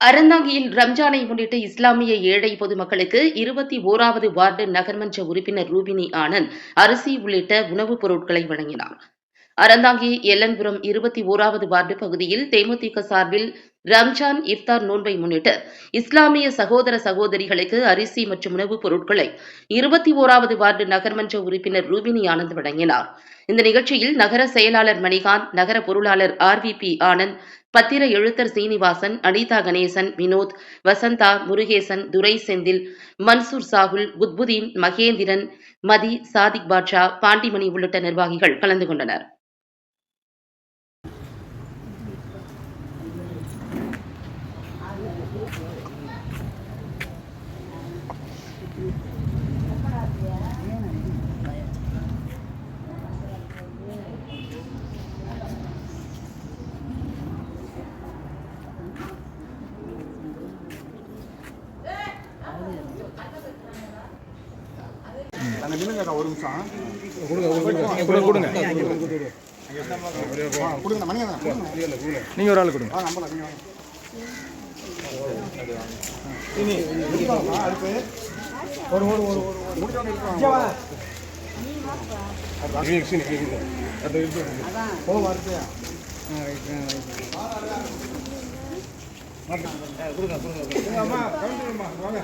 அறந்தாங்கியில் ரம்ஜானை முன்னிட்டு இஸ்லாமிய ஏழை பொதுமக்களுக்கு இருபத்தி ஓராவது வார்டு நகர்மன்ற உறுப்பினர் ரூபினி ஆனந்த் அரிசி உள்ளிட்ட உணவுப் பொருட்களை வழங்கினார். அறந்தாங்கி எல்லன்புரம் இருபத்தி ஓராவது வார்டு பகுதியில் தேமுதிக சார்பில் ரம்ஜான் இஃப்தார் நோன்பை முன்னிட்டு இஸ்லாமிய சகோதர சகோதரிகளுக்கு அரிசி மற்றும் உணவுப் பொருட்களை இருபத்தி ஓராவது வார்டு நகர்மன்ற உறுப்பினர் ரூபினி ஆனந்த் வழங்கினார். இந்த நிகழ்ச்சியில் நகர செயலாளர் மணிகாந்த் நகர பொருளாளர் ஆர் வி பி ஆனந்த் பத்திர எழுத்தர் சீனிவாசன் அனிதா கணேசன் வினோத் வசந்தா முருகேசன் துரை செந்தில் மன்சூர் சாகுல் குத்புதீன் மகேந்திரன் மதி சாதிக் பாட்ஷா பாண்டிமணி உள்ளிட்ட நிர்வாகிகள் கலந்து கொண்டனர். அங்கே நில்லுங்கக்கா ஒரு நிமிஷம் கொடுங்க கொடுங்க. கொடுங்க கொடுங்க. கொடுங்க நீங்கள் ஒரு ஆள் கொடுங்க. ஆ நம்பலாம் நீங்கள் ஒரு ஒரு ஒரு அம்மா கவுண்டர்மா வாங்க.